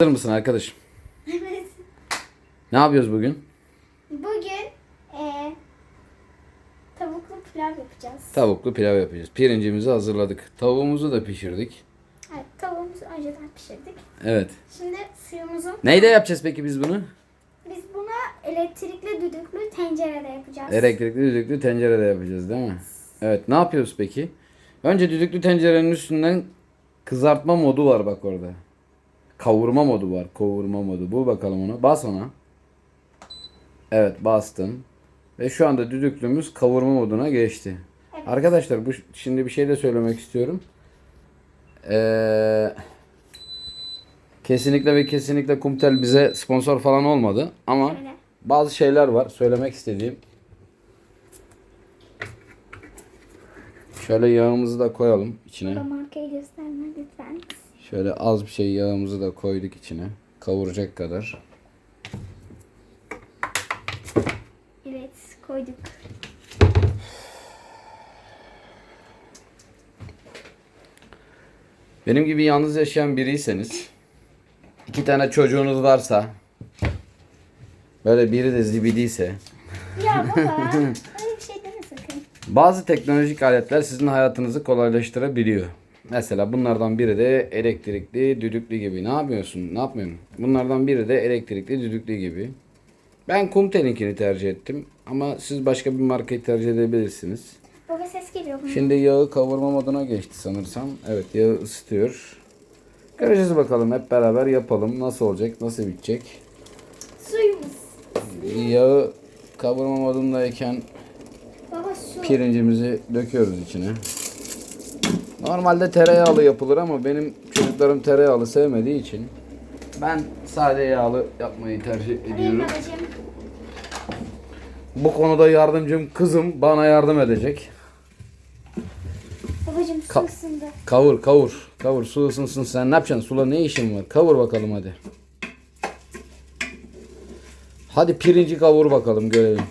Hazır mısın arkadaşım? Evet. Ne yapıyoruz bugün? Bugün eee tavuklu pilav yapacağız. Tavuklu pilav yapacağız. Pirincimizi hazırladık. Tavuğumuzu da pişirdik. Evet, tavuğumuzu önceden pişirdik. Evet. Şimdi suyumuzu Neyde yapacağız peki biz bunu? biz buna elektrikli düdüklü tencerede yapacağız. Elektrikli düdüklü tencerede yapacağız değil mi? Evet. Ne yapıyoruz peki? Önce düdüklü tencerenin üstünden kızartma modu var bak orada. Kavurma modu var. Kavurma modu. Bul bakalım onu. Bas ona. Evet bastım. Ve şu anda düdüklümüz kavurma moduna geçti. Evet. Arkadaşlar bu şimdi bir şey de söylemek istiyorum. Ee, kesinlikle ve kesinlikle Kumtel bize sponsor falan olmadı ama Şöyle. bazı şeyler var söylemek istediğim. Şöyle yağımızı da koyalım içine. Markayı gösterme lütfen. Şöyle az bir şey yağımızı da koyduk içine. Kavuracak kadar. Evet koyduk. Benim gibi yalnız yaşayan biriyseniz, iki tane çocuğunuz varsa, böyle biri de zibidiyse, Ya baba öyle bir şey deme sakın. bazı teknolojik aletler sizin hayatınızı kolaylaştırabiliyor. Mesela bunlardan biri de elektrikli, düdüklü gibi. Ne yapıyorsun? Ne yapmıyorsun? Bunlardan biri de elektrikli, düdüklü gibi. Ben Kumtel'inkini tercih ettim. Ama siz başka bir markayı tercih edebilirsiniz. Baba ses geliyor bunun. Şimdi yağı kavurma moduna geçti sanırsam. Evet yağı ısıtıyor. Göreceğiz bakalım hep beraber yapalım. Nasıl olacak, nasıl bitecek. Suyumuz. Yağı kavurma modundayken Baba su. pirincimizi döküyoruz içine. Normalde tereyağlı yapılır ama benim çocuklarım tereyağlı sevmediği için ben sade yağlı yapmayı tercih ediyorum. Bu konuda yardımcım kızım bana yardım edecek. Babacığım su Ka- ısındı. Kavur kavur. Kavur su ısınsın sen ne yapacaksın? Sula ne işin var? Kavur bakalım hadi. Hadi pirinci kavur bakalım görelim.